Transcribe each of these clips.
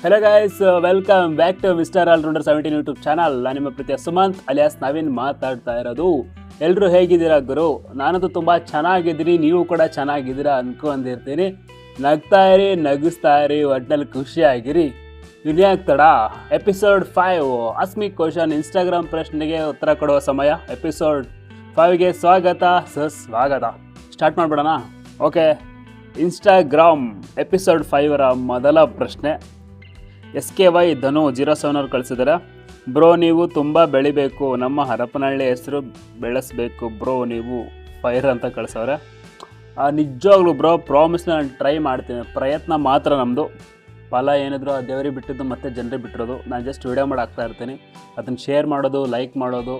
Hello guys welcome back to mister allrounder seventeen YouTube channel ನಾನು ನಿಮ್ಮ ಪ್ರೀತಿಯ Sumanth, alias Naveen ಮಾತಾಡ್ತಾ ಇರೋದು. ಎಲ್ಲರೂ ಹೇಗಿದ್ದೀರಾ ಗುರು? ನಾನಂತೂ ತುಂಬ ಚೆನ್ನಾಗಿದ್ದೀನಿ, ನೀವು ಕೂಡ ಚೆನ್ನಾಗಿದ್ದೀರಾ ಅನ್ಕೊಂಡಿರ್ತೀನಿ. ನಗ್ತಾ ಇರಿ, ನಗಿಸ್ತಾ ಇರಿ ಒಟ್ಟಿನಲ್ಲಿ ಖುಷಿಯಾಗಿರಿ. ತಡ? ಎಪಿಸೋಡ್ ಫೈವ್ ಆಸ್ಮಿಕ್ ಕ್ವಶನ್ ಇನ್ಸ್ಟಾಗ್ರಾಮ್ ಪ್ರಶ್ನೆಗೆ ಉತ್ತರ ಕೊಡುವ ಸಮಯ. ಎಪಿಸೋಡ್ ಫೈವ್ಗೆ ಸ್ವಾಗತ ಸ್ವಾಗತ. ಸ್ಟಾರ್ಟ್ ಮಾಡಿಬಿಡೋಣ. ಓಕೆ ಇನ್ಸ್ಟಾಗ್ರಾಮ್ ಎಪಿಸೋಡ್ ಫೈವರ ಮೊದಲ ಪ್ರಶ್ನೆ. S K Y Dhanu zero seven ಅವ್ರು ಕಳಿಸಿದ್ದಾರೆ ಬ್ರೋ, ನೀವು ತುಂಬ ಬೆಳಿಬೇಕು. ನಮ್ಮ ಹರಪನಹಳ್ಳಿ ಹೆಸರು ಬೆಳೆಸಬೇಕು. ಬ್ರೋ, ನೀವು ಫೈರ್ ಅಂತ ಕಳಿಸವ್ರೆ. ನಿಜವಾಗ್ಲೂ ಬ್ರೋ ಪ್ರಾಮಿಸ್ನ ನಾನು ಟ್ರೈ ಮಾಡ್ತೀನಿ. ಪ್ರಯತ್ನ ಮಾತ್ರ ನಮ್ಮದು ಫಲ ಏನಿದ್ರು ಆ ದೇವರಿಗೆ ಬಿಟ್ಟಿದ್ದು ಮತ್ತೆ ಜನರಿಗೆ ಬಿಟ್ಟಿರೋದು. ನಾನು ಜಸ್ಟ್ ವೀಡಿಯೋ ಮಾಡಿ ಹಾಕ್ತಾ ಇರ್ತೀನಿ. ಅದನ್ನು ಶೇರ್ ಮಾಡೋದು ಲೈಕ್ ಮಾಡೋದು,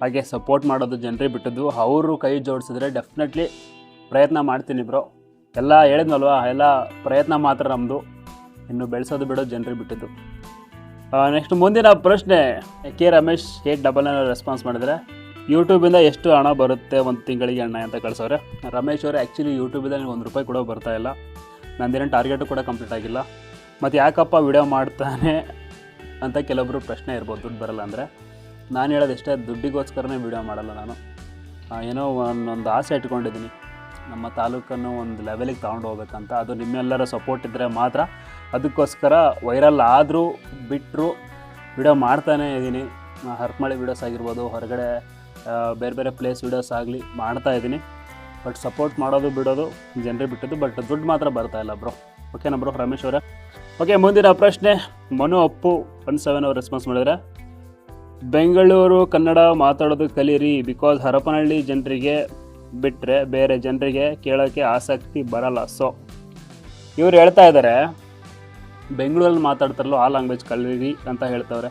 ಹಾಗೆ ಸಪೋರ್ಟ್ ಮಾಡೋದು ಜನರಿಗೆ ಬಿಟ್ಟಿದ್ದು. ಅವರು ಕೈ ಜೋಡಿಸಿದ್ರೆ ಡೆಫಿನೆಟ್ಲಿ ಪ್ರಯತ್ನ ಮಾಡ್ತೀನಿ ಬ್ರೋ. ಎಲ್ಲ ಹೇಳಿದ್ನಲ್ವಾ? ಎಲ್ಲ ಪ್ರಯತ್ನ ಮಾತ್ರ ನಮ್ಮದು ಇನ್ನು ಬೆಳೆಸೋದು ಬಿಡೋದು ಜನರಿಗೆ ಬಿಟ್ಟಿದ್ದು ನೆಕ್ಸ್ಟ್ ಮುಂದಿನ ಪ್ರಶ್ನೆ, K Ramesh eight double nine response ಮಾಡಿದರೆ ಯೂಟ್ಯೂಬಿಂದ ಎಷ್ಟು ಹಣ ಬರುತ್ತೆ ಒಂದು ತಿಂಗಳಿಗೆ ಹಣ ಅಂತ ಕಳಿಸೋರೆ ರಮೇಶ್ ಅವರು ಆ್ಯಕ್ಚುಲಿ ಯೂಟ್ಯೂಬಿಂದ ನನಗೆ ಒಂದು ರೂಪಾಯಿ ಕೂಡ ಬರ್ತಾ ಇಲ್ಲ. ನಂದೇನೋ ಟಾರ್ಗೆಟು ಕೂಡ ಕಂಪ್ಲೀಟ್ ಆಗಿಲ್ಲ. ಮತ್ತು ಯಾಕಪ್ಪ ವಿಡಿಯೋ ಮಾಡ್ತಾನೆ ಅಂತ ಕೆಲವೊಬ್ಬರು ಪ್ರಶ್ನೆ ಇರ್ಬೋದು, ದುಡ್ಡು ಬರಲ್ಲ ಅಂದರೆ. ನಾನು ಹೇಳೋದು ಎಷ್ಟೇ ದುಡ್ಡಿಗೋಸ್ಕರನೇ ವಿಡಿಯೋ ಮಾಡಲ್ಲ ನಾನು. ಏನೋ ಒಂದೊಂದು ಆಸೆ ಇಟ್ಕೊಂಡಿದ್ದೀನಿ. ನಮ್ಮ ತಾಲೂಕನ್ನು ಒಂದು ಲೆವೆಲಿಗೆ ತೊಗೊಂಡು ಹೋಗ್ಬೇಕಂತ. ಅದು ನಿಮ್ಮೆಲ್ಲರ ಸಪೋರ್ಟ್ ಇದ್ದರೆ ಮಾತ್ರ ಅದಕ್ಕೋಸ್ಕರ ವೈರಲ್ ಆದರೂ ಬಿಟ್ಟರು ವಿಡಿಯೋ ಮಾಡ್ತಾನೇ ಇದ್ದೀನಿ. ಹರಪಮಳೆ ವೀಡಿಯೋಸ್ ಆಗಿರ್ಬೋದು, ಹೊರಗಡೆ ಬೇರೆ ಬೇರೆ ಪ್ಲೇಸ್ ವೀಡಿಯೋಸ್ ಆಗಲಿ ಮಾಡ್ತಾ ಇದ್ದೀನಿ. ಬಟ್ ಸಪೋರ್ಟ್ ಮಾಡೋದು ಬಿಡೋದು ಜನರಿಗೆ ಬಿಟ್ಟಿದ್ದು ಬಟ್ ದುಡ್ಡು ಮಾತ್ರ ಬರ್ತಾ ಇಲ್ಲ ಬ್ರೋ ಓಕೆನಾ ಬ್ರೋ ರಮೇಶ್ ಅವರೇ? ಓಕೆ ಮುಂದಿನ ಪ್ರಶ್ನೆ, ಮನು ಅಪ್ಪು ಒನ್ ಸೆವೆನ್ ಅವ್ರು ರೆಸ್ಪಾನ್ಸ್ ಮಾಡಿದರೆ, ಬೆಂಗಳೂರು, ಕನ್ನಡ ಮಾತಾಡೋದು ಕಲೀರಿ ಬಿಕಾಸ್ ಹರಪನಹಳ್ಳಿ ಜನರಿಗೆ ಬಿಟ್ಟರೆ ಬೇರೆ ಜನರಿಗೆ ಕೇಳೋಕ್ಕೆ ಆಸಕ್ತಿ ಬರಲ್ಲ. ಸೊ ಇವ್ರು ಹೇಳ್ತಾ ಇದ್ದಾರೆ ಬೆಂಗಳೂರಲ್ಲಿ ಮಾತಾಡ್ತಾರಲ್ಲೋ ಆ ಲ್ಯಾಂಗ್ವೇಜ್ ಕಲೀರಿ ಅಂತ ಹೇಳ್ತವ್ರೆ.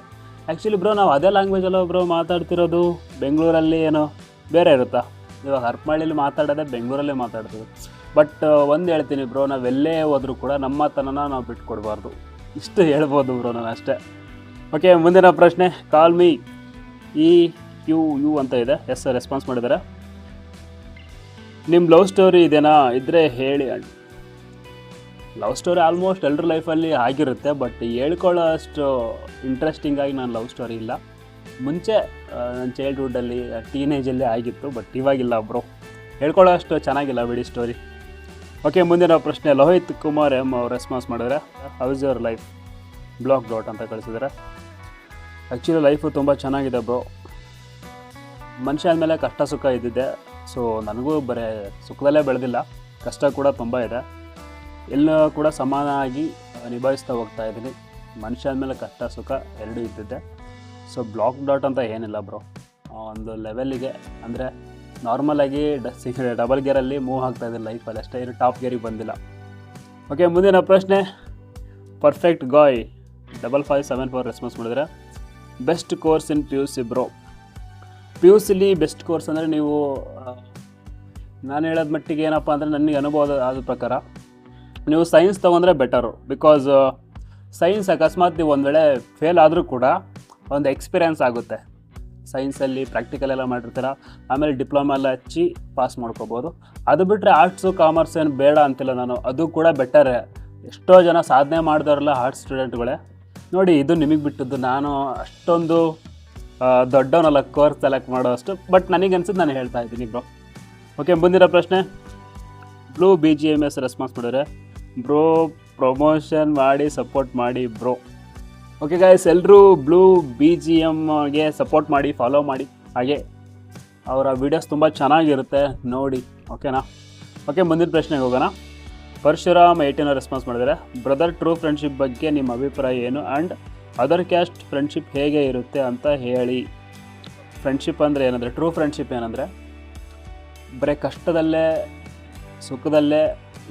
ಆ್ಯಕ್ಚುಲಿ ಬ್ರೋ ನಾವು ಅದೇ ಲ್ಯಾಂಗ್ವೇಜಲ್ಲೋ ಬ್ರೋ ಮಾತಾಡ್ತಿರೋದು ಬೆಂಗಳೂರಲ್ಲಿ ಏನೋ ಬೇರೆ ಇರುತ್ತಾ? ಇವಾಗ ಹರಪನಹಳ್ಳಿಲಿ ಮಾತಾಡೋದೇ ಬೆಂಗಳೂರಲ್ಲೇ ಮಾತಾಡ್ತೀವಿ ಬಟ್ ಒಂದು ಹೇಳ್ತೀನಿ ಬ್ರೋ ನಾವೆಲ್ಲೇ ಹೋದರೂ ಕೂಡ ನಮ್ಮ ತನನ ನಾವು ಬಿಟ್ಕೊಡ್ಬಾರ್ದು. ಇಷ್ಟು ಹೇಳ್ಬೋದು ಬ್ರೋ ನಾನು ಅಷ್ಟೇ. ಓಕೆ ಮುಂದಿನ ಪ್ರಶ್ನೆ call me E U U ಅಂತ ಇದೆ. ಎಸ್ ರೆಸ್ಪಾನ್ಸ್ ಮಾಡಿದ್ದಾರೆ. ನಿಮ್ಮ ಲವ್ ಸ್ಟೋರಿ ಇದೆನಾ? ಇದ್ದರೆ ಹೇಳಿ ಲವ್ ಸ್ಟೋರಿ ಆಲ್ಮೋಸ್ಟ್ ಎಲ್ಲರ ಲೈಫಲ್ಲಿ ಆಗಿರುತ್ತೆ ಬಟ್ ಹೇಳ್ಕೊಳ್ಳೋ ಅಷ್ಟು ಇಂಟ್ರೆಸ್ಟಿಂಗ್ ಆಗಿ ನಾನು ಲವ್ ಸ್ಟೋರಿ ಇಲ್ಲ. ಮುಂಚೆ ನನ್ನ ಚೈಲ್ಡ್ಹುಡ್ಡಲ್ಲಿ ಟೀನೇಜಲ್ಲಿ ಆಗಿತ್ತು ಬಟ್ ಇವಾಗಿಲ್ಲ ಬ್ರೋ ಹೇಳ್ಕೊಳ್ಳೋ ಅಷ್ಟು ಚೆನ್ನಾಗಿಲ್ಲ ಬಿಡಿ ಸ್ಟೋರಿ ಓಕೆ ಮುಂದಿನ ಪ್ರಶ್ನೆ ಲೋಹಿತ್ ಕುಮಾರ್ ಎಂ ಅವ್ರು ರೆಸ್ಪಾನ್ಸ್ ಮಾಡಿದ್ರೆ how's your life block dot ಅಂತ ಕಳಿಸಿದ್ರೆ. ಆ್ಯಕ್ಚುಲಿ ಲೈಫು ತುಂಬ ಚೆನ್ನಾಗಿದೆ ಬ್ರೋ ಮನುಷ್ಯ ಆದಮೇಲೆ ಕಷ್ಟ ಸುಖ ಇದ್ದಿದೆ ಸೊ ನನಗೂ ಬರೀ ಸುಖದಲ್ಲೇ ಬೆಳೆದಿಲ್ಲ. ಕಷ್ಟ ಕೂಡ ತುಂಬ ಇದೆ. ಎಲ್ಲ ಕೂಡ ಸಮಾನವಾಗಿ ನಿಭಾಯಿಸ್ತಾ ಹೋಗ್ತಾ ಇದ್ದೀನಿ. ಮನುಷ್ಯ ಅಂದಮೇಲೆ ಕಷ್ಟ, ಸುಖ ಎರಡೂ ಇದ್ದಿದ್ದೆ. ಸೊ ಬ್ಲಾಕ್ ಡಾಟ್ ಅಂತ ಏನಿಲ್ಲ ಬ್ರೋ ಒಂದು ಲೆವೆಲ್ಲಿಗೆ ಅಂದರೆ ನಾರ್ಮಲಾಗಿ ಡ ಡಬಲ್ ಗೇರಲ್ಲಿ ಮೂವ್ ಆಗ್ತಾ ಇದೆ ಲೈಫಲ್ಲಿ ಅಷ್ಟೇ ಇರೋ ಟಾಪ್ ಗೇರಿಗೆ ಬಂದಿಲ್ಲ. ಓಕೆ ಮುಂದಿನ ಪ್ರಶ್ನೆ. Perfect guy double five seven four response ಮಾಡಿದ್ರೆ best course in P U C bro P U ಸಿಲಿ best course ಅಂದರೆ ನೀವು ನಾನು ಹೇಳೋದ ಮಟ್ಟಿಗೆ ಏನಪ್ಪ ಅಂದರೆ ನನಗೆ ಅನುಭವ ಆದ ಪ್ರಕಾರ ನೀವು ಸೈನ್ಸ್ ತೊಗೊಂಡ್ರೆ ಬೆಟರು. ಬಿಕಾಸ್ ಸೈನ್ಸ್ ಅಕಸ್ಮಾತ್ ನೀವು ಒಂದು ವೇಳೆ ಫೇಲ್ ಆದರೂ ಕೂಡ ಒಂದು ಎಕ್ಸ್ಪೀರಿಯನ್ಸ್ ಆಗುತ್ತೆ. ಸೈನ್ಸಲ್ಲಿ ಪ್ರಾಕ್ಟಿಕಲ್ ಎಲ್ಲ ಮಾಡಿರ್ತೀರ, ಆಮೇಲೆ ಡಿಪ್ಲೊಮಾ ಎಲ್ಲ ಹಚ್ಚಿ ಪಾಸ್ ಮಾಡ್ಕೋಬೋದು. ಅದು ಬಿಟ್ಟರೆ ಆರ್ಟ್ಸು ಕಾಮರ್ಸ್ ಏನು ಬೇಡ ಅಂತಿಲ್ಲ ನಾನು. ಅದು ಕೂಡ ಬೆಟರೇ ಎಷ್ಟೋ ಜನ ಸಾಧನೆ ಮಾಡಿದವರಲ್ಲ ಆರ್ಟ್ಸ್ ಸ್ಟೂಡೆಂಟ್ಗಳೇ ನೋಡಿ, ಇದು ನಿಮಗೆ ಬಿಟ್ಟಿದ್ದು. ನಾನು ಅಷ್ಟೊಂದು ದೊಡ್ಡವನಲ್ಲ ಕೋರ್ಸ್ ಸೆಲೆಕ್ಟ್ ಮಾಡೋ ಅಷ್ಟು ಬಟ್ ನನಗೆ ಅನ್ಸಿದ್ದು ನಾನು ಹೇಳ್ತಾ ಇದ್ದೀನಿ ಬ್ರೋ ಓಕೆ ಮುಂದಿನ ಪ್ರಶ್ನೆ. Blue B G M S response ಮಾಡಿದ್ರೆ ಬ್ರೋ ಪ್ರಮೋಷನ್ ಮಾಡಿ ಸಪೋರ್ಟ್ ಮಾಡಿ ಬ್ರೋ. ಓಕೆ ಗಾಯ್ಸ್ ಎಲ್ಲರೂ ಬ್ಲೂ ಬಿ ಜಿ ಎಮ್ಗೆ ಸಪೋರ್ಟ್ ಮಾಡಿ ಫಾಲೋ ಮಾಡಿ. ಹಾಗೆ ಅವರ ವೀಡಿಯೋಸ್ ತುಂಬ ಚೆನ್ನಾಗಿರುತ್ತೆ, ನೋಡಿ ಓಕೆನಾ ಓಕೆ ಮುಂದಿನ ಪ್ರಶ್ನೆಗೆ ಹೋಗೋಣ. ಪರಶುರಾಮ್ ಏಯ್ಟೀನ ರೆಸ್ಪಾನ್ಸ್ ಮಾಡಿದರೆ ಬ್ರದರ್ ಟ್ರೂ ಫ್ರೆಂಡ್ಶಿಪ್ ಬಗ್ಗೆ ನಿಮ್ಮ ಅಭಿಪ್ರಾಯ ಏನು? ಆ್ಯಂಡ್ ಅದರ್ ಕ್ಯಾಸ್ಟ್ ಫ್ರೆಂಡ್ಶಿಪ್ ಹೇಗೆ ಇರುತ್ತೆ ಅಂತ ಹೇಳಿ. ಫ್ರೆಂಡ್ಶಿಪ್ ಅಂದರೆ ಏನಂದರೆ ಟ್ರೂ ಫ್ರೆಂಡ್ಶಿಪ್ ಏನಂದರೆ, ಬರೀ ಕಷ್ಟದಲ್ಲೇ, ಸುಖದಲ್ಲೇ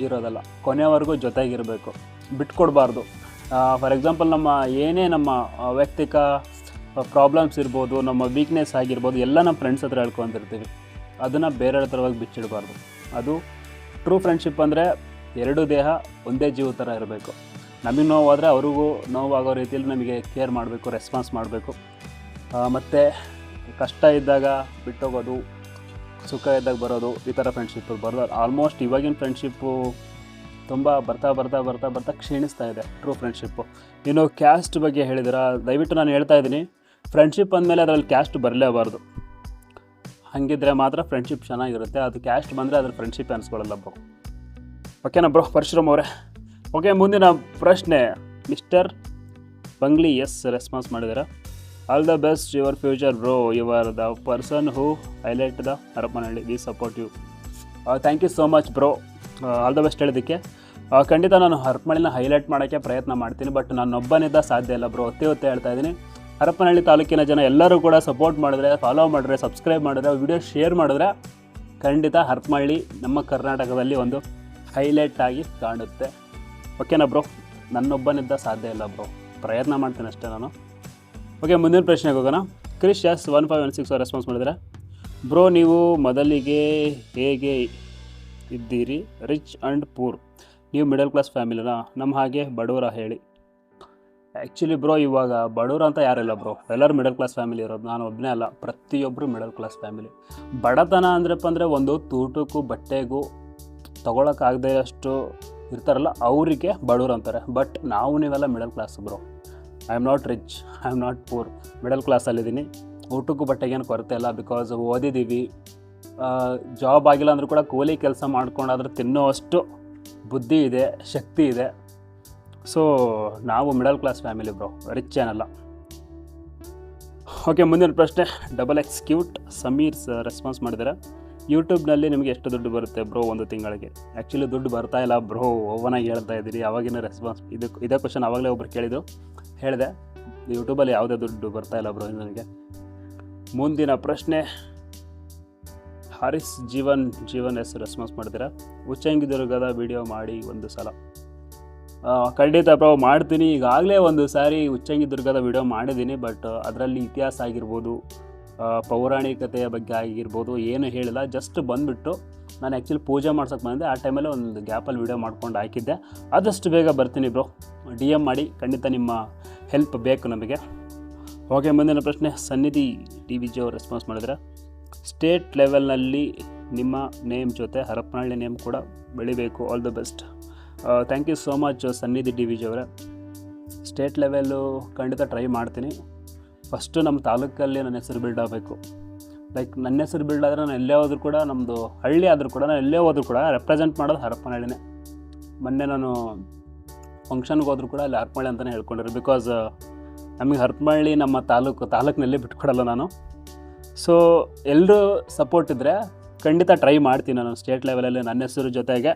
ಇರೋದಲ್ಲ. ಕೊನೆವರೆಗೂ ಜೊತೆಗಿರಬೇಕು. ಬಿಟ್ಕೊಡ್ಬಾರ್ದು. ಫಾರ್ ಎಕ್ಸಾಂಪಲ್ ನಮ್ಮ ಏನೇ ನಮ್ಮ ವೈಯಕ್ತಿಕ ಪ್ರಾಬ್ಲಮ್ಸ್ ಇರ್ಬೋದು, ನಮ್ಮ ವೀಕ್ನೆಸ್ ಆಗಿರ್ಬೋದು, ಎಲ್ಲ ನಮ್ಮ ಫ್ರೆಂಡ್ಸ್ ಹತ್ರ ಹೇಳ್ಕೊತಿರ್ತೀವಿ. ಅದನ್ನು ಬೇರೆ ಥರವಾಗಿ ಬಿಚ್ಚಿಡಬಾರ್ದು. ಅದು ಟ್ರೂ ಫ್ರೆಂಡ್ಶಿಪ್ ಅಂದರೆ ಎರಡು ದೇಹ ಒಂದೇ ಜೀವ ಥರ ಇರಬೇಕು. ನಮಗೆ ನೋವಾದರೆ ಅವ್ರಿಗೂ ನೋವಾಗೋ ರೀತಿಯಲ್ಲಿ ನಮಗೆ ಕೇರ್ ಮಾಡಬೇಕು ರೆಸ್ಪಾನ್ಸ್ ಮಾಡಬೇಕು. ಮತ್ತು ಕಷ್ಟ ಇದ್ದಾಗ ಬಿಟ್ಟೋಗೋದು ಸುಖ ಇದ್ದಾಗ ಬರೋದು, ಈ ಥರ ಫ್ರೆಂಡ್ಶಿಪ್ ಬರೋದು. ಆಲ್ಮೋಸ್ಟ್ ಇವಾಗಿನ ಫ್ರೆಂಡ್ಶಿಪ್ಪು ತುಂಬ ಬರ್ತಾ ಬರ್ತಾ ಬರ್ತಾ ಬರ್ತಾ ಕ್ಷೀಣಿಸ್ತಾ ಇದೆ ಟ್ರೂ ಫ್ರೆಂಡ್ಶಿಪ್ಪು ಇನ್ನು ಕ್ಯಾಸ್ಟ್ ಬಗ್ಗೆ ಹೇಳಿದಿರ? ದಯವಿಟ್ಟು ನಾನು ಹೇಳ್ತಾ ಇದ್ದೀನಿ. ಫ್ರೆಂಡ್ಶಿಪ್ ಅಂದಮೇಲೆ ಅದರಲ್ಲಿ ಕ್ಯಾಸ್ಟ್ ಬರಲೇಬಾರ್ದು. ಹಾಗಿದ್ರೆ ಮಾತ್ರ ಫ್ರೆಂಡ್ಶಿಪ್ ಚೆನ್ನಾಗಿರುತ್ತೆ. ಅದು ಕ್ಯಾಸ್ಟ್ ಬಂದರೆ ಅದ್ರ ಫ್ರೆಂಡ್ಶಿಪ್ ಅನ್ಸ್ಕೊಳ್ಳಲ್ಲ ಬ್ರೋ ಓಕೆನಾ ಬ್ರೋ ಪರಶುರಾಮ್ ಅವರೇ. ಓಕೆ ಮುಂದಿನ ಪ್ರಶ್ನೆ. ಮಿಸ್ಟರ್ ಬಂಗ್ಲಿ ಎಸ್ ರೆಸ್ಪಾನ್ಸ್ ಮಾಡಿದ್ದಾರೆ? All the best your future bro you are the person who highlight the Harapanahalli we support you thank you so much bro all the best ಹೇಳೋದಕ್ಕೆ ಖಂಡಿತ ನಾನು ಹರಪನಹಳ್ಳಿನ highlight ಮಾಡೋಕ್ಕೆ ಪ್ರಯತ್ನ ಮಾಡ್ತೀನಿ ಬಟ್ ನಾನೊಬ್ಬನಿಂದ ಸಾಧ್ಯ ಇಲ್ಲ ಬ್ರೋ ಒತ್ತೆ ಒತ್ತೆ ಹೇಳ್ತಾ ಇದ್ದೀನಿ. ಹರಪನಹಳ್ಳಿ ತಾಲೂಕಿನ ಜನ ಎಲ್ಲರೂ ಕೂಡ ಸಪೋರ್ಟ್ ಮಾಡಿದ್ರೆ ಫಾಲೋ ಮಾಡಿದ್ರೆ ಸಬ್ಸ್ಕ್ರೈಬ್ ಮಾಡಿದ್ರೆ ವಿಡಿಯೋ ಶೇರ್ ಮಾಡಿದ್ರೆ ಖಂಡಿತ ಹರಪನಹಳ್ಳಿ ನಮ್ಮ ಕರ್ನಾಟಕದಲ್ಲಿ ಒಂದು ಹೈಲೈಟ್ ಆಗಿ ಕಾಣುತ್ತೆ. ಓಕೆನಾ ಬ್ರೋ ನನ್ನೊಬ್ಬನಿಂದ ಸಾಧ್ಯ ಇಲ್ಲ ಬ್ರೋ ಪ್ರಯತ್ನ ಮಾಡ್ತೀನಿ ಅಷ್ಟೇ ನಾನು. ಓಕೆ ಮುಂದಿನ ಪ್ರಶ್ನೆಗೆ ಹೋಗೋಣ. Krish S one five one six response ಮಾಡಿದರೆ ಬ್ರೋ ನೀವು ಮೊದಲಿಗೆ ಹೇಗೆ ಇದ್ದೀರಿ? ರಿಚ್ ಆ್ಯಂಡ್ ಪೂರ್ ನೀವು ಮಿಡಲ್ ಕ್ಲಾಸ್ ಫ್ಯಾಮಿಲಿನ ನಮ್ಮ ಹಾಗೆ ಬಡವರ ಹೇಳಿ. ಆ್ಯಕ್ಚುಲಿ ಬ್ರೋ ಇವಾಗ ಬಡವ್ರ ಅಂತ ಯಾರಿಲ್ಲ ಬ್ರೋ ಎಲ್ಲರೂ ಮಿಡಲ್ ಕ್ಲಾಸ್ ಫ್ಯಾಮಿಲಿ ಇರೋದು. ನಾನು ಒಬ್ಬನೇ ಅಲ್ಲ. ಪ್ರತಿಯೊಬ್ಬರು ಮಿಡಲ್ ಕ್ಲಾಸ್ ಫ್ಯಾಮಿಲಿ ಬಡತನ ಅಂದ್ರಪ್ಪ ಅಂದರೆ ಒಂದು ತೂಟಕ್ಕೂ ಬಟ್ಟೆಗೂ ತೊಗೊಳಕ್ಕಾಗದೇ ಅಷ್ಟು ಇರ್ತಾರಲ್ಲ, ಅವರಿಗೆ ಬಡವ್ರು ಅಂತಾರೆ. ಬಟ್ ನಾವು ನೀವೆಲ್ಲ middle class bro I am not rich I am not poor middle ಕ್ಲಾಸಲ್ಲಿದ್ದೀನಿ ಊಟಕ್ಕೂ ಬಟ್ಟೆಗೇನು ಕೊರತೆ ಇಲ್ಲ ಬಿಕಾಸ್ ಓದಿದ್ದೀವಿ. ಜಾಬ್ ಆಗಿಲ್ಲ ಅಂದರೂ ಕೂಡ ಕೂಲಿ ಕೆಲಸ ಮಾಡ್ಕೊಂಡಾದ್ರೂ ತಿನ್ನೋವಷ್ಟು ಬುದ್ಧಿ ಇದೆ, ಶಕ್ತಿ ಇದೆ. ಸೊ ನಾವು middle class family bro rich ಏನಲ್ಲ. ಓಕೆ ಮುಂದಿನ ಪ್ರಶ್ನೆ double X cute Sameer response ಮಾಡಿದರೆ ಯೂಟ್ಯೂಬ್ನಲ್ಲಿ ನಿಮಗೆ ಎಷ್ಟು ದುಡ್ಡು ಬರುತ್ತೆ ಬ್ರೋ ಒಂದು ತಿಂಗಳಿಗೆ? ಆ್ಯಕ್ಚುಲಿ ದುಡ್ಡು ಬರ್ತಾ ಇಲ್ಲ ಬ್ರೋ ಓವನಾಗಿ ಹೇಳ್ತಾ ಇದ್ದೀರಿ, ಅವಾಗಿನ ರೆಸ್ಪಾನ್ಸ್ ಇದಕ್ಕೆ ಇದೇ ಕ್ವಶನ್ ಆವಾಗಲೇ ಒಬ್ರು ಕೇಳಿದ್ರು. ಹೇಳಿದೆ ಯೂಟ್ಯೂಬಲ್ಲಿ ಯಾವುದೇ ದುಡ್ಡು ಬರ್ತಾ ಇಲ್ಲ ಬ್ರೋ ನನಗೆ. ಮುಂದಿನ ಪ್ರಶ್ನೆ ಹಾರಿಸ್ ಜೀವನ್ ಜೀವನ್ ಎಸ್ ರೆಸ್ಪಾನ್ಸ್ ಮಾಡ್ತೀರಾ? ಉಚ್ಚಂಗಿ ದುರ್ಗದ ವಿಡಿಯೋ ಮಾಡಿ ಒಂದು ಸಲ. ಖಂಡಿತ ಬ್ರೋ ಮಾಡ್ತೀನಿ, ಈಗಾಗಲೇ ಒಂದು ಸಾರಿ ಉಚ್ಚಂಗಿದುರ್ಗದ ವಿಡಿಯೋ ಮಾಡಿದ್ದೀನಿ ಬಟ್ ಅದರಲ್ಲಿ ಇತಿಹಾಸ ಆಗಿರ್ಬೋದು ಪೌರಾಣಿಕತೆಯ ಬಗ್ಗೆ ಆಗಿರ್ಬೋದು, ಏನು ಹೇಳಿಲ್ಲ ಜಸ್ಟ್ ಬಂದುಬಿಟ್ಟು ನಾನು ಆ್ಯಕ್ಚುಲಿ ಪೂಜೆ ಮಾಡ್ಸೋಕೆ ಬಂದೆ ಆ ಟೈಮಲ್ಲಿ ಒಂದು ಗ್ಯಾಪಲ್ಲಿ ವಿಡಿಯೋ ಮಾಡ್ಕೊಂಡು ಹಾಕಿದ್ದೆ. ಆದಷ್ಟು ಬೇಗ ಬರ್ತೀನಿ ಬ್ರೋ ಡಿ ಎಂ ಮಾಡಿ ಖಂಡಿತ ನಿಮ್ಮ ಹೆಲ್ಪ್ ಬೇಕು ನಮಗೆ. ಓಕೆ ಮುಂದಿನ ಪ್ರಶ್ನೆ. ಸನ್ನಿಧಿ ಟಿ ವಿ ಜಿ ಅವ್ರು ರೆಸ್ಪಾನ್ಸ್ ಮಾಡಿದ್ರೆ ಸ್ಟೇಟ್ ಲೆವೆಲ್ನಲ್ಲಿ ನಿಮ್ಮ ನೇಮ್ ಜೊತೆ ಹರಪನಹಳ್ಳಿ ನೇಮ್ ಕೂಡ ಬೆಳಿಬೇಕು. All the best thank you so much Sannidhi D V G ಅವರೇ. ಸ್ಟೇಟ್ ಲೆವೆಲ್ಲು ಖಂಡಿತ ಟ್ರೈ ಮಾಡ್ತೀನಿ. ಫಸ್ಟು ನಮ್ಮ ತಾಲೂಕಲ್ಲಿ ನನ್ನ ಹೆಸರು ಬಿಲ್ಡ್ ಆಗಬೇಕು. ಲೈಕ್ ನನ್ನ ಹೆಸರು ಬಿಲ್ಡ್ ಆದರೆ ನಾನು ಎಲ್ಲೇ ಹೋದರೂ ಕೂಡ ನಮ್ಮದು ಹಳ್ಳಿ ಆದರೂ ಕೂಡ ನಾನು ಎಲ್ಲೇ ಹೋದರೂ ಕೂಡ ರೆಪ್ರೆಸೆಂಟ್ ಮಾಡೋದು ಹರಪನಹಳ್ಳಿನೇ. ಮೊನ್ನೆ ನಾನು ಫಂಕ್ಷನ್ಗೆ ಹೋದರೂ ಕೂಡ ಅಲ್ಲಿ ಹರಪನಹಳ್ಳಿ ಅಂತಲೇ ಹೇಳ್ಕೊಂಡಿರು ಬಿಕಾಸ್ ನಮಗೆ ಹರಪನಹಳ್ಳಿ ನಮ್ಮ ತಾಲೂಕು, ತಾಲೂಕಿನಲ್ಲಿ ಬಿಟ್ಕೊಡಲ್ಲ ನಾನು. ಸೊ ಎಲ್ಲರೂ ಸಪೋರ್ಟ್ ಇದ್ದರೆ ಖಂಡಿತ ಟ್ರೈ ಮಾಡ್ತೀನಿ ನಾನು ಸ್ಟೇಟ್ ಲೆವೆಲಲ್ಲಿ ನನ್ನ ಹೆಸರು ಜೊತೆಗೆ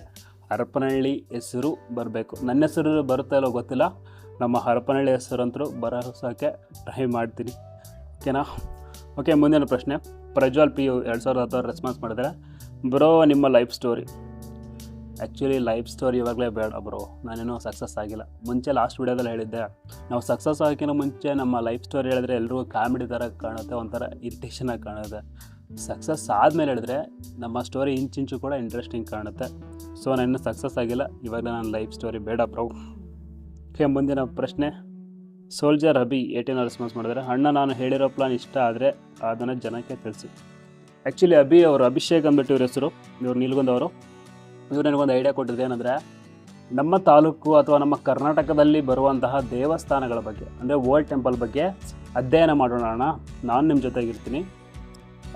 ಹರಪನಹಳ್ಳಿ ಹೆಸರು ಬರಬೇಕು. ನನ್ನ ಹೆಸರು ಬರುತ್ತಾ ಇಲ್ಲೋ ಗೊತ್ತಿಲ್ಲ. ನಮ್ಮ ಹರಪನಹಳ್ಳಿ ಹೆಸರಂತರೂ ಬರೋಸೋಕ್ಕೆ ಟ್ರೈ ಮಾಡ್ತೀನಿ. ಓಕೆನಾ ಓಕೆ ಮುಂದಿನ ಪ್ರಶ್ನೆ. ಪ್ರಜ್ವಲ್ ಪಿ ಯು ಎರಡು ಸಾವಿರದ ಹತ್ತಾರು ರೆಸ್ಪಾನ್ಸ್ ಮಾಡಿದ್ರೆ ಬ್ರೋ ನಿಮ್ಮ life story actually life story ಇವಾಗಲೇ ಬೇಡ ಬ್ರೋ ನಾನೇನು ಸಕ್ಸಸ್ ಆಗಿಲ್ಲ. ಮುಂಚೆ ಲಾಸ್ಟ್ ವೀಡಿಯೋದಲ್ಲಿ ಹೇಳಿದ್ದೆ, ನಾವು ಸಕ್ಸಸ್ ಆಗೋಕ್ಕಿಂತ ಮುಂಚೆ ನಮ್ಮ ಲೈಫ್ ಸ್ಟೋರಿ ಹೇಳಿದ್ರೆ ಎಲ್ರಿಗೂ ಕಾಮಿಡಿ ಥರ ಕಾಣುತ್ತೆ, ಒಂಥರ ಇರಿಟೇಷನಾಗಿ ಕಾಣುತ್ತೆ. ಸಕ್ಸಸ್ ಆದಮೇಲೆ ಹೇಳಿದ್ರೆ ನಮ್ಮ ಸ್ಟೋರಿ ಇಂಚಿಂಚು ಕೂಡ ಇಂಟ್ರೆಸ್ಟಿಂಗ್ ಕಾಣುತ್ತೆ. ಸೊ ನಾನು ಸಕ್ಸಸ್ ಆಗಿಲ್ಲ. ಇವಾಗ ನನ್ನ ಲೈಫ್ ಸ್ಟೋರಿ ಬೇಡ ಬ್ರೋ ಓಕೆ ಮುಂದಿನ ಪ್ರಶ್ನೆ. ಸೋಲ್ಜರ್ ಅಭಿ ಏಟೀನ್ ರೆಸ್ಪಾನ್ಸ್ ಮಾಡಿದ್ರೆ, ಅಣ್ಣ, ನಾನು ಹೇಳಿರೋ ಪ್ಲಾನ್ ಇಷ್ಟ ಆದರೆ ಅದನ್ನು ಜನಕ್ಕೆ ತಿಳಿಸಿ. ಆ್ಯಕ್ಚುಲಿ ಅಭಿ ಅವರು ಅಭಿಷೇಕ್ ಅಂದ್ಬಿಟ್ಟು ಇವ್ರ ಹೆಸರು, ಇವ್ರು ನಿಲ್ಗೊಂದವರು ಇವ್ರು ನನಗೊಂದು ಐಡಿಯಾ ಕೊಟ್ಟಿದ್ದು ಏನಂದರೆ, ನಮ್ಮ ತಾಲೂಕು ಅಥವಾ ನಮ್ಮ ಕರ್ನಾಟಕದಲ್ಲಿ ಬರುವಂತಹ ದೇವಸ್ಥಾನಗಳ ಬಗ್ಗೆ, ಅಂದರೆ ಓಲ್ಡ್ ಟೆಂಪಲ್ ಬಗ್ಗೆ ಅಧ್ಯಯನ ಮಾಡೋಣ ಅಣ್ಣ. ನಾನು ನಿಮ್ಮ ಜೊತೆಗಿರ್ತೀನಿ.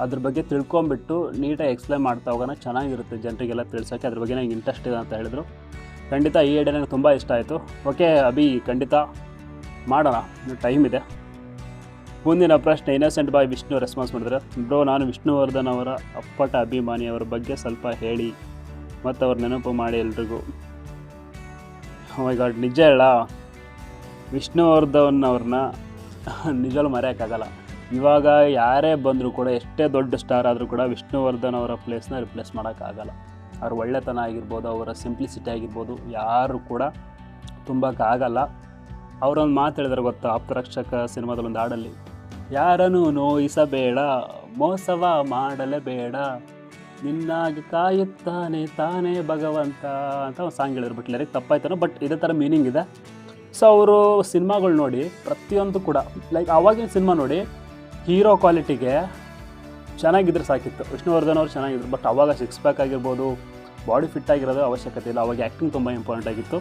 ಅದ್ರ ಬಗ್ಗೆ ತಿಳ್ಕೊಂಬಿಟ್ಟು ನೀಟಾಗಿ ಎಕ್ಸ್ಪ್ಲೈನ್ ಮಾಡ್ತಾ ಹೋಗೋಣ. ಚೆನ್ನಾಗಿರುತ್ತೆ ಜನರಿಗೆಲ್ಲ ತಿಳ್ಸೋಕ್ಕೆ ಅದ್ರ ಬಗ್ಗೆ ನಂಗೆ ಇಂಟ್ರೆಸ್ಟ್ ಇದೆ ಅಂತ ಹೇಳಿದ್ರು. ಖಂಡಿತ ಈ ಐಡಿಯಾ ನನಗೆ ತುಂಬ ಇಷ್ಟ ಆಯಿತು. ಓಕೆ ಅಭಿ, ಖಂಡಿತ. ಮಾಡೋಣ. ಟೈಮ್ ಇದೆ. ಮುಂದಿನ ಪ್ರಶ್ನೆ ಇನ್ನಸೆಂಟ್ ಬಾಯ್ ವಿಷ್ಣು ರೆಸ್ಪಾನ್ಸ್ ಮಾಡಿದ್ರೆ ಬ್ರೋ ನಾನು ವಿಷ್ಣುವರ್ಧನ್ ಅವರ ಅಪ್ಪಟ ಅಭಿಮಾನಿ, ಅವರ ಬಗ್ಗೆ ಸ್ವಲ್ಪ ಹೇಳಿ. ಮತ್ತು ಅವ್ರ ನೆನಪು ಮಾಡಿ ಎಲ್ರಿಗೂ. ಗಾಡ್ ನಿಜ ಹೇಳ ವಿಷ್ಣುವರ್ಧನ್ ಅವ್ರನ್ನ ನಿಜವೂ ಮರೆಯೋಕ್ಕಾಗಲ್ಲ. ಇವಾಗ ಯಾರೇ ಬಂದರೂ ಕೂಡ, ಎಷ್ಟೇ ದೊಡ್ಡ ಸ್ಟಾರ್ ಆದರೂ ಕೂಡ, ವಿಷ್ಣುವರ್ಧನ್ ಅವರ ಪ್ಲೇಸ್ನ ರಿಪ್ಲೇಸ್ ಮಾಡೋಕ್ಕಾಗಲ್ಲ. ಅವ್ರ ಒಳ್ಳೆತನ ಆಗಿರ್ಬೋದು, ಅವರ ಸಿಂಪ್ಲಿಸಿಟಿ ಆಗಿರ್ಬೋದು, ಯಾರು ಕೂಡ ತುಂಬಕ್ಕಾಗಲ್ಲ ಅವರೊಂದು ಮಾತು ಹೇಳಿದ್ರೆ ಗೊತ್ತಾ ಆಪ್ತರಕ್ಷಕ ಸಿನಿಮಾದಲ್ಲಿ ಒಂದು ಹಾಡಲ್ಲಿ, ಯಾರನ್ನು ನೋಯಿಸಬೇಡ, ಮೋಸವ ಮಾಡಲೇಬೇಡ, ನಿನ್ನಾಗಿ ಕಾಯುತ್ತಾನೆ ತಾನೇ ಭಗವಂತ ಅಂತ ಒಂದು ಸಾಂಗ್ ಹೇಳಿದ್ರು ಬಟ್ ಲಿರಿಕ್ ತಪ್ಪಾಯ್ತಾನೋ ಬಟ್ ಇದೇ ಥರ ಮೀನಿಂಗ್ ಇದೆ. ಸೊ ಅವರು ಸಿನಿಮಾಗಳು ನೋಡಿ, ಪ್ರತಿಯೊಂದು ಕೂಡ ಲೈಕ್ ಆವಾಗಿನ ಸಿನಿಮಾ ನೋಡಿ, ಹೀರೋ ಕ್ವಾಲಿಟಿಗೆ ಚೆನ್ನಾಗಿದ್ರೆ ಸಾಕಿತ್ತು. ವಿಷ್ಣುವರ್ಧನ್ ಅವರು ಚೆನ್ನಾಗಿದ್ರು ಬಟ್ ಅವಾಗ ಸಿಕ್ಸ್ ಪ್ಯಾಕ್ ಆಗಿರ್ಬೋದು, ಬಾಡಿ ಫಿಟ್ ಆಗಿರೋದು ಅವಶ್ಯಕತೆ ಇಲ್ಲ, ಅವಾಗ ಆ್ಯಕ್ಟಿಂಗ್ ತುಂಬ ಇಂಪಾರ್ಟೆಂಟ್ ಆಗಿತ್ತು.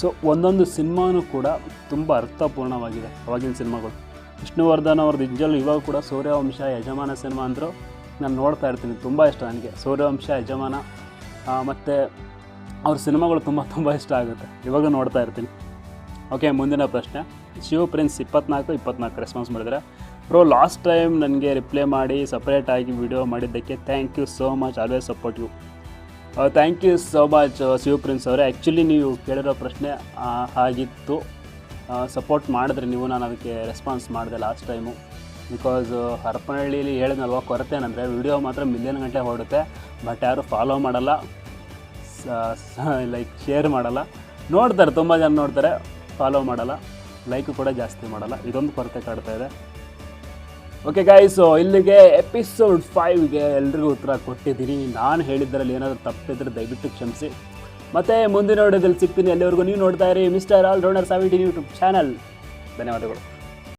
ಸೊ ಒಂದೊಂದು ಸಿನಿಮಾನೂ ಕೂಡ ತುಂಬ ಅರ್ಥಪೂರ್ಣವಾಗಿದೆ ಅವಾಗಿನ ಸಿನಿಮಾಗಳು. ವಿಷ್ಣುವರ್ಧನ್ ಅವ್ರದ್ದು ನಿಜಲ್ಲೂ ಇವಾಗ ಕೂಡ ಸೂರ್ಯವಂಶ ಯಜಮಾನ ಸಿನಿಮಾ ಅಂದರು ನಾನು ನೋಡ್ತಾ ಇರ್ತೀನಿ, ತುಂಬ ಇಷ್ಟ ನನಗೆ. ಸೂರ್ಯವಂಶ ಯಜಮಾನ ಮತ್ತು ಅವ್ರ ಸಿನಿಮಾಗಳು ತುಂಬ ತುಂಬ ಇಷ್ಟ ಆಗುತ್ತೆ. ಇವಾಗ ನೋಡ್ತಾ ಇರ್ತೀನಿ. ಓಕೆ, ಮುಂದಿನ ಪ್ರಶ್ನೆ. ಶಿವ ಪ್ರಿನ್ಸ್ ಇಪ್ಪತ್ನಾಲ್ಕು ಇಪ್ಪತ್ನಾಲ್ಕು ರೆಸ್ಪಾನ್ಸ್ ಮಾಡಿದರೆ ಬ್ರೋ ಲಾಸ್ಟ್ ಟೈಮ್ ನನಗೆ ರಿಪ್ಲೈ ಮಾಡಿ ಸಪ್ರೇಟಾಗಿ ವಿಡಿಯೋ ಮಾಡಿದ್ದಕ್ಕೆ thank you so much always support you thank you so much ಶಿವಪ್ರಿನ್ಸ್ ಅವರೇ. ಆ್ಯಕ್ಚುಲಿ ನೀವು ಕೇಳಿರೋ ಪ್ರಶ್ನೆ ಆಗಿತ್ತು ಸಪೋರ್ಟ್ ಮಾಡಿದ್ರೆ ನೀವು, ನಾನು ಅದಕ್ಕೆ ರೆಸ್ಪಾನ್ಸ್ ಮಾಡಿದೆ ಲಾಸ್ಟ್ ಟೈಮು ಬಿಕಾಸ್ ಹರಪನಹಳ್ಳಿಲಿ ಹೇಳಿದ್ನಲ್ವ, ಕೊರತೆ ಏನಂದರೆ ವಿಡಿಯೋ ಮಾತ್ರ ಮಿಲಿಯನ್ ಗಂಟೆ ಹೊರಡುತ್ತೆ. ಬಟ್ ಯಾರು ಫಾಲೋ ಮಾಡಲ್ಲ. ಲೈಕ್ ಶೇರ್ ಮಾಡಲ್ಲ. ನೋಡ್ತಾರೆ, ತುಂಬ ಜನ ನೋಡ್ತಾರೆ ಫಾಲೋ ಮಾಡಲ್ಲ. ಲೈಕು ಕೂಡ ಜಾಸ್ತಿ ಮಾಡಲ್ಲ. ಇದೊಂದು ಕೊರತೆ ಕಾಡ್ತಾ ಇದೆ. ಓಕೆ ಗಾಯ್ಸು ಇಲ್ಲಿಗೆ ಎಪಿಸೋಡ್ ಫೈವ್ಗೆ ಎಲ್ರಿಗೂ ಉತ್ತರ ಕೊಟ್ಟಿದ್ದೀನಿ. ನಾನು ಹೇಳಿದ್ದರಲ್ಲಿ ಏನಾದರೂ ತಪ್ಪಿದ್ರೆ ದಯವಿಟ್ಟು ಕ್ಷಮಿಸಿ. ಮತ್ತು ಮುಂದಿನ ವಿಡಿಯೋದಲ್ಲಿ ಸಿಗ್ತೀನಿ. ಅಲ್ಲಿವರೆಗೂ ನೀವು ನೋಡ್ತಾ ಇರಿ mister all rounder seventeen YouTube channel ಧನ್ಯವಾದಗಳು.